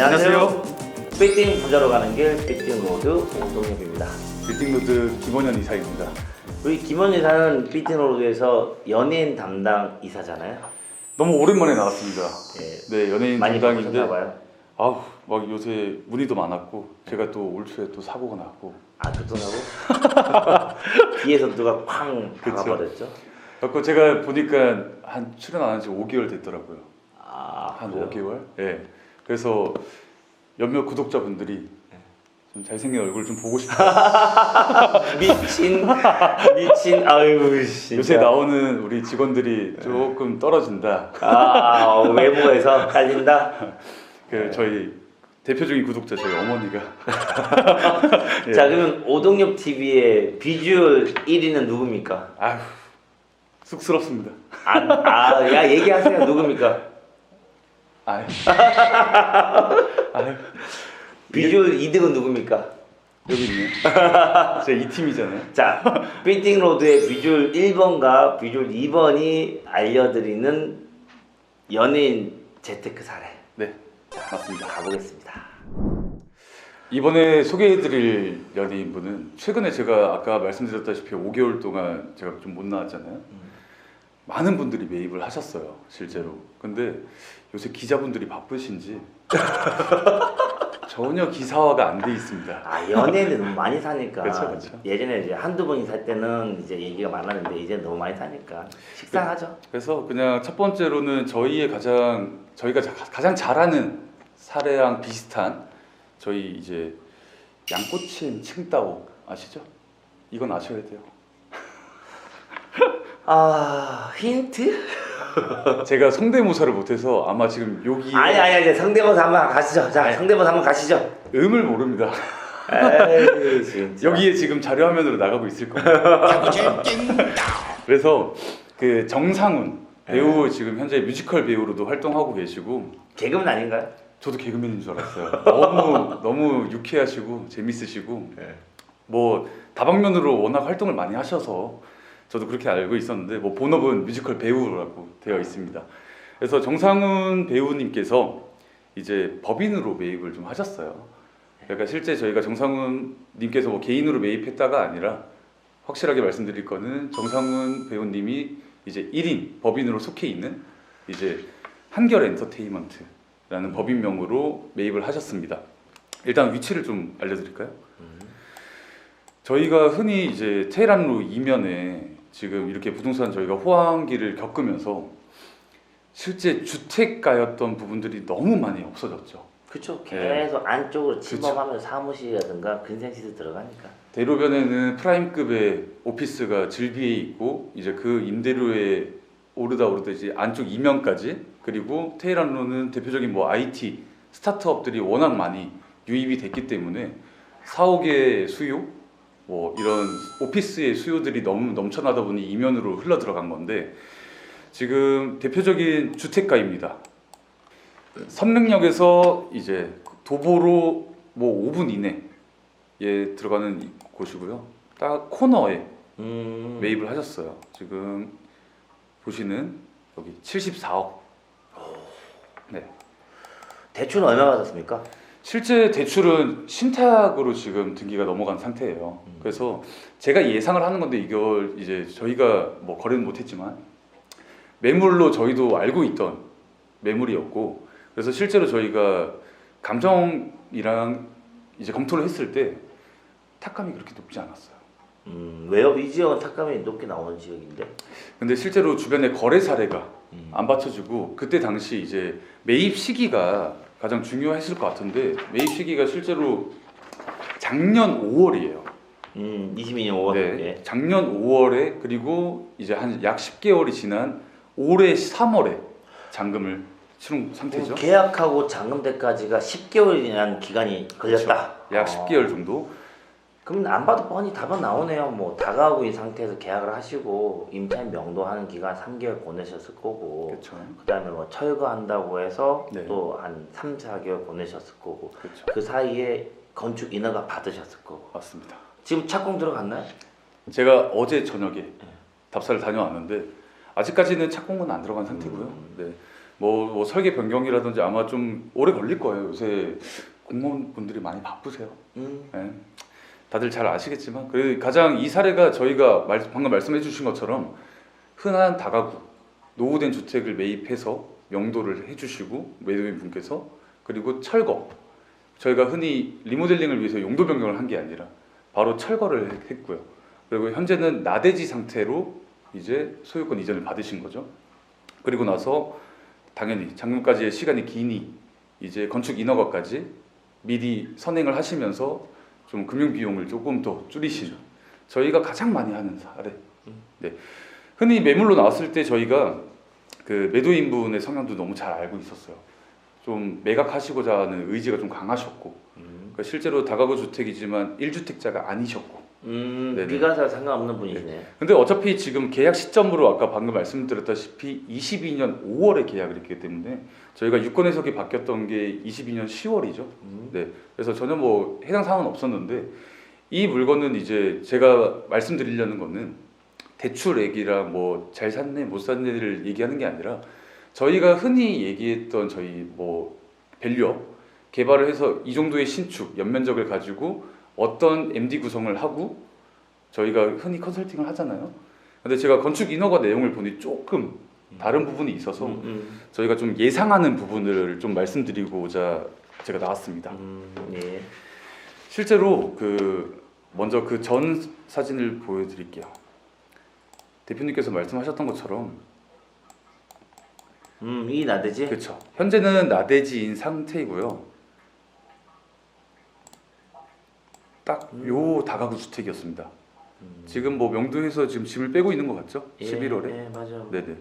안녕하세요. 빌딩 부자로 가는 길 빌딩 로드 오동엽입니다. 빌딩 로드 김원현 이사입니다. 우리 김원 이사는 빌딩 로드에서 연예인 담당 이사잖아요. 너무 오랜만에 나왔습니다. 예, 네, 연예인 많이 담당인데 봐요. 아우 막 요새 문의도 많았고 제가 또 올 초에 또 사고가 났고 아 교통사고? 뒤에서 누가 쾅 그쵸. 박아버렸죠? 그래서 제가 보니까 한 출연 안 한 지 5개월 됐더라고요. 아 한 그래요? 5개월? 예. 그래서 몇몇 구독자분들이 좀 잘생긴 얼굴 좀 보고 싶다. 미친 미친 아유 진짜. 요새 나오는 우리 직원들이 조금 떨어진다. 아 어, 외모에서 깔린다. 그 네. 저희 대표적인 구독자 저희 어머니가 예. 자 그러면 오동엽 TV의 비주얼 1위는 누굽니까? 아휴 쑥스럽습니다. 아야 얘기하세요 누굽니까? 아휴 아휴 비주얼 2등은 누굽니까? 여기 있네. 제가 이 팀이잖아요. 자, 빌딩 로드의 비주얼 1번과 비주얼 2번이 알려드리는 연예인 재테크 사례. 네, 맞습니다. 가보겠습니다. 이번에 소개해드릴 연예인 분은 최근에 제가 아까 말씀드렸다시피 5개월 동안 제가 좀 못 나왔잖아요. 많은 분들이 매입을 하셨어요, 실제로. 근데 요새 기자분들이 바쁘신지 전혀 기사화가 안 돼 있습니다. 아, 연예인들 너무 많이 사니까. 그쵸, 그쵸. 예전에 이제 한두 번이 살 때는 이제 얘기가 많았는데 이제 너무 많이 사니까 식상하죠. 그래서 그냥 첫 번째로는 저희의 가장 저희가 자- 가장 잘하는 사례랑 비슷한 저희 이제 양꼬치엔 칭따오 아시죠? 이건 아셔야 돼요. 아, 힌트? 제가 성대모사를 못해서 아마 지금 여기 아니, 아니, 아니, 성대모사 한번 가시죠. 자, 성대모사 한번 가시죠. 음을 모릅니다. 에이, 진짜. 여기에 지금 자료 화면으로 나가고 있을 겁니다. 그래서 그 정상훈 배우 지금 현재 뮤지컬 배우로도 활동하고 계시고 개그맨 아닌가요? 저도 개그맨인 줄 알았어요. 너무 너무 유쾌하시고 재밌으시고 뭐 다방면으로 워낙 활동을 많이 하셔서 저도 그렇게 알고 있었는데 뭐 본업은 뮤지컬 배우라고 되어 있습니다. 그래서 정상훈 배우님께서 이제 법인으로 매입을 좀 하셨어요. 그러니까 실제 저희가 정상훈 님께서 뭐 개인으로 매입했다가 아니라 확실하게 말씀드릴 거는 정상훈 배우님이 이제 1인 법인으로 속해 있는 이제 한결 엔터테인먼트라는 법인명으로 매입을 하셨습니다. 일단 위치를 좀 알려드릴까요? 저희가 흔히 이제 테헤란로 이면에 지금 이렇게 부동산 저희가 호황기를 겪으면서 실제 주택가였던 부분들이 너무 많이 없어졌죠. 네. 계속 안쪽으로 침범하면서 사무실이라든가 근생시설 들어가니까. 대로변에는 프라임급의 오피스가 즐비해 있고 이제 그 임대료에 오르다 오르다 이제 안쪽 이면까지 그리고 테헤란로는 대표적인 뭐 IT 스타트업들이 워낙 많이 유입이 됐기 때문에 사옥의 수요 뭐 이런 오피스의 수요들이 너무 넘쳐나다 보니 이면으로 흘러 들어간 건데 지금 대표적인 주택가입니다. 선릉역에서 이제 도보로 뭐 5분 이내에 들어가는 이- 곳이고요. 딱 코너에 음. 매입을 하셨어요. 지금 보시는 여기 74억. 네. 대출은 얼마 받았습니까? 실제 대출은 신탁으로 지금 등기가 넘어간 상태예요. 음. 그래서 제가 예상을 하는 건데 이걸 이제 저희가 뭐 거래는 못했지만 매물로 저희도 알고 있던 매물이었고 그래서 실제로 저희가 감정이랑 이제 검토를 했을 때 탁감이 그렇게 높지 않았어요. 음, 왜요? 이 지역은 탁감이 높게 나오는 지역인데. 근데 실제로 주변에 거래 사례가 음. 안 받쳐주고 그때 당시 이제 매입 시기가 가장 중요했을 것 같은데 매입 시기가 실제로 작년 5월이에요. 음, 22년 5월. 네, 예. 작년 5월에 그리고 이제 한 약 10개월이 지난 올해 3월에 잔금을 치른 상태죠. 그럼 계약하고 잔금 때까지가 10개월이라는 기간이 걸렸다. 약 어. 10개월 정도. 그럼 안 봐도 뻔히 답은 나오네요. 뭐 다가오고 있는 상태에서 계약을 하시고 임차인 명도하는 기간 3개월 보내셨을 거고 그렇죠. 그다음에 뭐 철거한다고 해서 네. 또한 3, 4개월 보내셨을 거고 그렇죠. 그 사이에 건축 인허가 받으셨을 거고 맞습니다. 지금 착공 들어갔나요? 제가 어제 저녁에 답사를 다녀왔는데 아직까지는 착공은 안 들어간 상태고요. 음. 네. 뭐, 뭐 설계 변경이라든지 아마 좀 오래 걸릴 거예요. 요새 공무원분들이 많이 바쁘세요. 음. 예. 다들 잘 아시겠지만 그 가장 이 사례가 저희가 말, 방금 말씀해 주신 것처럼 흔한 다가구 노후된 주택을 매입해서 명도를 해주시고 매도인 분께서 그리고 철거. 저희가 흔히 리모델링을 위해서 용도 변경을 한 게 아니라 바로 철거를 했고요. 그리고 현재는 나대지 상태로 이제 소유권 이전을 받으신 거죠. 그리고 나서 당연히 장문까지의 시간이 기니 이제 건축 인허가까지 미리 선행을 하시면서 좀 금융 비용을 조금 더 줄이신 저희가 가장 많이 하는 사례. 네. 흔히 매물로 나왔을 때 저희가 그 매도인분의 성향도 너무 잘 알고 있었어요. 좀 매각하시고자 하는 의지가 좀 강하셨고 음. 그러니까 실제로 다가구 주택이지만 1주택자가 아니셨고 음. 네네. 비과세 상관없는 분이시네. 근데 어차피 지금 계약 시점으로 아까 방금 말씀드렸다시피 22년 5월에 계약을 했기 때문에 저희가 유권 해석이 바뀌었던 게 22년 10월이죠. 음. 네. 그래서 전혀 뭐 해당 사항은 없었는데 이 물건은 이제 제가 말씀드리려는 거는 대출액이랑 뭐 잘 샀네 못 샀네를 얘기하는 게 아니라 저희가 흔히 얘기했던 저희 뭐 밸류업 개발을 해서 이 정도의 신축 연면적을 가지고 어떤 MD 구성을 하고 저희가 흔히 컨설팅을 하잖아요. 근데 제가 건축 인허가 내용을 보니 조금 다른 부분이 있어서 음, 음. 저희가 좀 예상하는 부분을 좀 말씀드리고자 제가 나왔습니다. 음, 예. 실제로 그 먼저 그 전 사진을 보여드릴게요. 대표님께서 말씀하셨던 것처럼 음, 이 나대지? 그렇죠. 현재는 나대지인 상태이고요. 딱 요 다가구 주택이었습니다. 음. 지금 뭐 명도에서 지금 짐을 빼고 있는 것 같죠? 예, 11월에. 예, 맞아. 네네.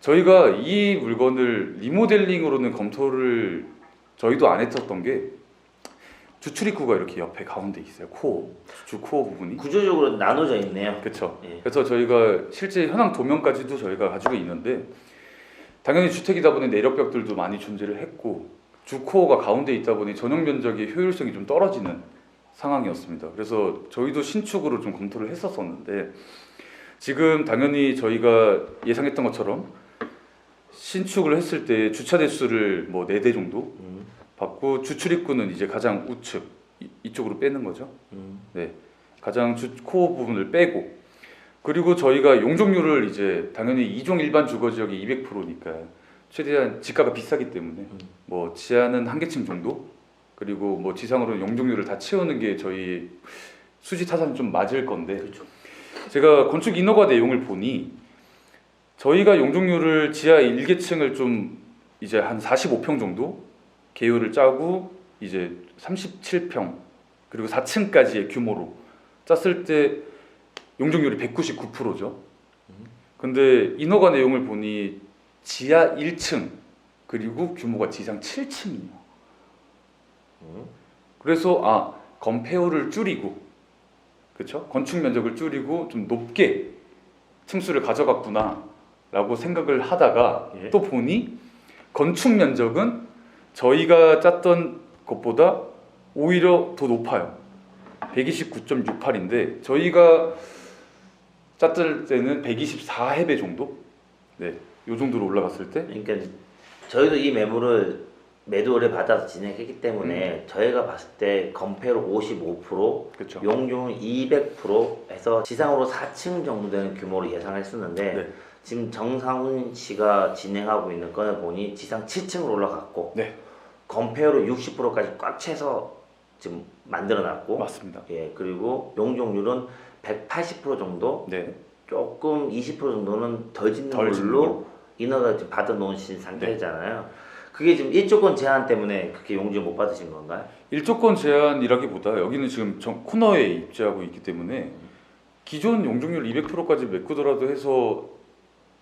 저희가 이 물건을 리모델링으로는 검토를 저희도 안 했었던 게 주출입구가 이렇게 옆에 가운데 있어요. 코어 주 코어 부분이. 구조적으로 나눠져 있네요. 그렇죠. 예. 그래서 저희가 실제 현황 조명까지도 저희가 가지고 있는데 당연히 주택이다 보니 내력벽들도 많이 존재를 했고 주 코어가 가운데 있다 보니 전용 면적의 효율성이 좀 떨어지는 상황이었습니다. 그래서 저희도 신축으로 좀 검토를 했었었는데 지금 당연히 저희가 예상했던 것처럼 신축을 했을 때 주차 대수를 뭐네대 정도 음, 받고 주출입구는 이제 가장 우측 이- 이쪽으로 빼는 거죠. 음. 가장 주 코어 부분을 빼고 그리고 저희가 용적률을 이제 당연히 이종 일반 주거 지역이 200%니까 최대한 지가가 비싸기 때문에 음. 뭐 지하는 한 개층 정도 그리고 뭐 지상으로는 용적률을 다 채우는 게 저희 수지 타산이 좀 맞을 건데 그렇죠. 제가 건축 인허가 내용을 보니 저희가 용적률을 지하 1계층을 좀 이제 한 45평 정도 계율을 짜고 이제 37평 그리고 4층까지의 규모로 짰을 때 용적률이 199%죠. 근데 인허가 내용을 보니 지하 1층 그리고 규모가 지상 7층이에요. 음. 그래서 아 건폐율을 줄이고 그렇죠 건축 면적을 줄이고 좀 높게 층수를 가져갔구나라고 생각을 하다가 예. 또 보니 건축 면적은 저희가 짰던 것보다 오히려 더 높아요 129.68인데 저희가 짰을 때는 124해배 정도 네 요 정도로 올라갔을 때 그러니까 저희도 이 매물을 매도를 받아서 진행했기 때문에 저희가 봤을 때 건폐로 55%, 그렇죠 용적률 200% 해서 지상으로 4층 정도 되는 규모로 예상했었는데 네. 지금 정상훈 씨가 진행하고 있는 건을 보니 지상 7층으로 올라갔고 네. 건폐로 60%까지 꽉 채서 지금 만들어놨고 맞습니다. 예 그리고 용적률은 180% 정도? 네. 조금 20% 정도는 더 짓는 덜 짓는 걸로 인허가 지금 받아 놓으신 상태잖아요. 그게 지금 일조권 제한 때문에 그렇게 용지 못 받으신 건가요? 일조권 제한이라기보다 여기는 지금 정- 코너에 입지하고 있기 때문에 기존 용적률 200%까지 메꾸더라도 해서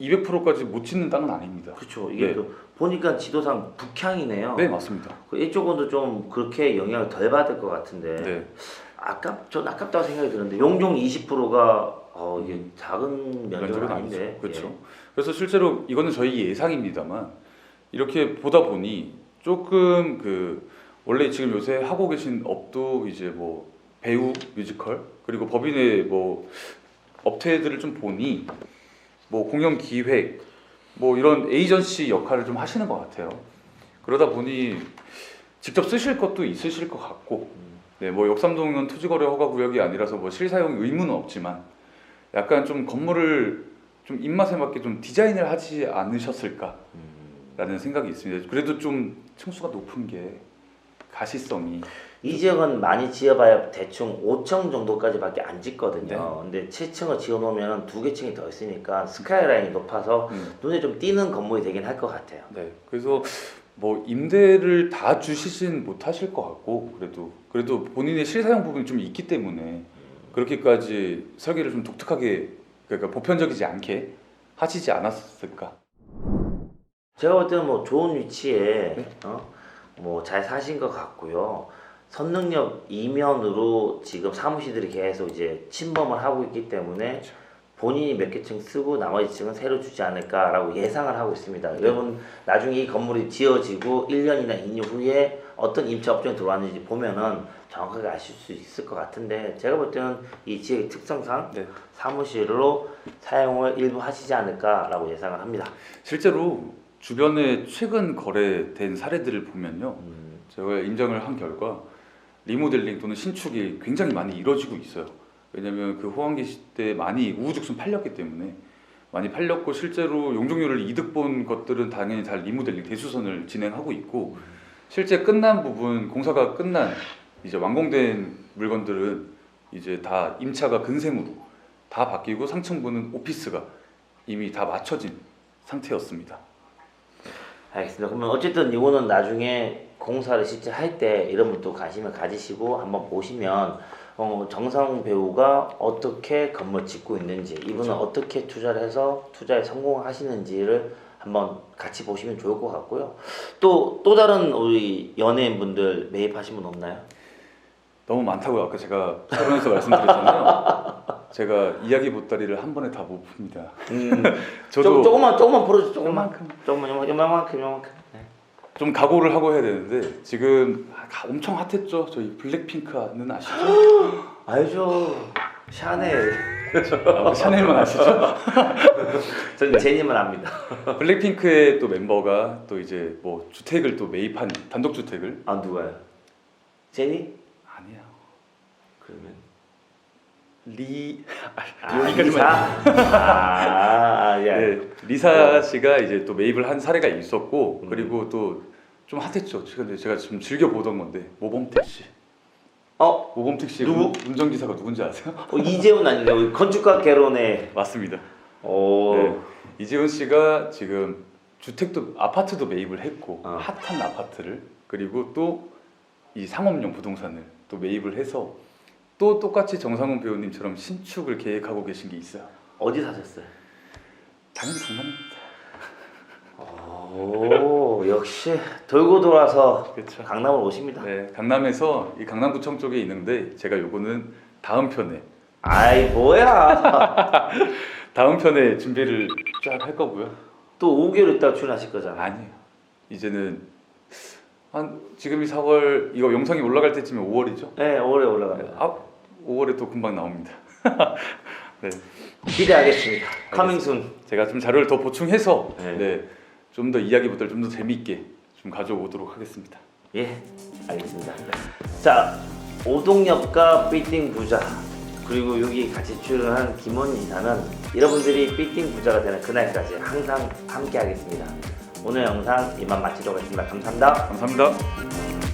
200%까지 못 짓는 땅은 아닙니다. 그렇죠. 이게 네. 또 보니까 지도상 북향이네요. 네 맞습니다. 그 일조권도 좀 그렇게 영향을 덜 받을 것 같은데 네 아깝 전 아깝다고 생각이 드는데 용종 20%가 어 이게 작은 면적은 아닌데 아니죠. 그렇죠. 그래서 실제로 이거는 저희 예상입니다만 이렇게 보다 보니 조금 그 원래 지금 요새 하고 계신 업도 이제 뭐 배우 뮤지컬 그리고 법인의 뭐 업체들을 좀 보니 뭐 공연 기획 뭐 이런 에이전시 역할을 좀 하시는 것 같아요. 그러다 보니 직접 쓰실 것도 있으실 것 같고, 네, 뭐 역삼동은 토지거래 허가 구역이 아니라서 뭐 실사용 의무는 없지만 약간 좀 건물을 좀 입맛에 맞게 좀 디자인을 하지 않으셨을까 라는 음. 생각이 있습니다. 그래도 좀 층수가 높은 게 가시성이 이 지역은 많이 지어봐야 대충 5층 정도까지밖에 안 짓거든요. 네. 근데 7층을 지어놓으면 두 개 층이 더 있으니까 스카이라인이 높아서 음, 눈에 좀 띄는 건물이 되긴 할 것 같아요. 네. 그래서 뭐 임대를 다 주시진 못하실 것 같고 그래도 그래도 본인의 실사용 부분이 좀 있기 때문에 그렇게까지 설계를 좀 독특하게 그러니까 보편적이지 않게 하시지 않았을까. 제가 볼 때는 뭐 좋은 위치에 네. 어? 뭐 잘 사신 것 같고요. 선능력 이면으로 지금 사무실들이 계속 이제 침범을 하고 있기 때문에 그렇죠. 본인이 몇 개 층 쓰고 나머지 층은 새로 주지 않을까라고 예상을 하고 있습니다. 네. 여러분 나중에 이 건물이 지어지고 1년이나 2년 후에 어떤 임차 업종이 들어왔는지 보면은 정확하게 아실 수 있을 것 같은데 제가 볼 때는 이 지역의 특성상 네. 사무실로 사용을 일부 하시지 않을까라고 예상을 합니다. 실제로 주변에 최근 거래된 사례들을 보면요. 음, 제가 임장을 한 결과 리모델링 또는 신축이 굉장히 많이 이루어지고 있어요. 왜냐하면 그 호황기 시대에 많이 우후죽순 팔렸기 때문에 많이 팔렸고 실제로 용적률을 이득 본 것들은 당연히 다 리모델링 대수선을 진행하고 있고 실제 끝난 부분 공사가 끝난 이제 완공된 물건들은 이제 다 임차가 근생으로 다 바뀌고 상층부는 오피스가 이미 다 맞춰진 상태였습니다. 알겠습니다. 그러면 어쨌든 이거는 나중에 공사를 실제 할 때 이런 분도 관심을 가지시고 한번 보시면 어, 정상 배우가 어떻게 건물 짓고 있는지 이분은 그렇죠. 어떻게 투자를 해서 투자에 성공하시는지를 한번 같이 보시면 좋을 것 같고요. 또 또 다른 우리 연예인분들 매입하신 분 없나요? 너무 많다고요. 아까 제가 촬영에서 말씀드렸잖아요. 제가 이야기 보따리를 한 번에 다 못 풉니다. 음, 저도 조, 조금만 조금만 풀어줘 조금만. 조금만 요만- 요만큼 요만큼. 네. 좀 각오를 하고 해야 되는데 지금 가- 엄청 핫했죠. 저희 블랙핑크는 아시죠? 알죠. 샤넬. 아, 샤넬만 아시죠? 저는 제님을 압니다. 블랙핑크의 또 멤버가 또 이제 뭐 주택을 또 매입한 단독 주택을 아 누가요? 제니? 아니야. 그러면 리 아, 여기까지만 리사? 아, 아, 예. 네, 리사 씨가 이제 또 매입을 한 사례가 있었고 음. 그리고 또 좀 핫했죠. 근데 제가 지금 즐겨 보던 건데 모범택 씨. 어? 모범택 씨 누구? 운전기사가 누군지 아세요? 어, 이재훈 아닌가? 우리 건축가 개론에. 맞습니다. 오. 네. 이재훈 씨가 지금 주택도 아파트도 매입을 했고 어. 핫한 아파트를 그리고 또 이 상업용 부동산을 또 매입을 해서 또 똑같이 정상훈 배우님처럼 신축을 계획하고 계신 게 있어요. 어디 사셨어요? 당연히 강남입니다. 오, 역시 돌고 돌아서 그렇죠. 강남을 오십니다. 네, 강남에서 이 강남구청 쪽에 있는데 제가 요거는 다음 편에 아이 뭐야? 다음 편에 준비를 쫙 할 거고요. 또 5개월 있다가 출연하실 거잖아. 아니에요. 이제는 한 지금이 4월 이거 영상이 올라갈 때쯤에 5월이죠. 네, 올해 올라갑니다. 아, 5월에 또 금방 나옵니다. 네, 기대하겠습니다. 커밍순. 제가 좀 자료를 더 보충해서 네. 네, 좀더 이야기보다 좀더 재미있게 좀 가져오도록 하겠습니다. 예, 알겠습니다. 자, 오동엽과 빌딩 부자 그리고 여기 같이 출연한 김원 이사는 여러분들이 빌딩 부자가 되는 그날까지 항상 함께 하겠습니다. 오늘 영상 이만 마치도록 하겠습니다. 감사합니다. 감사합니다.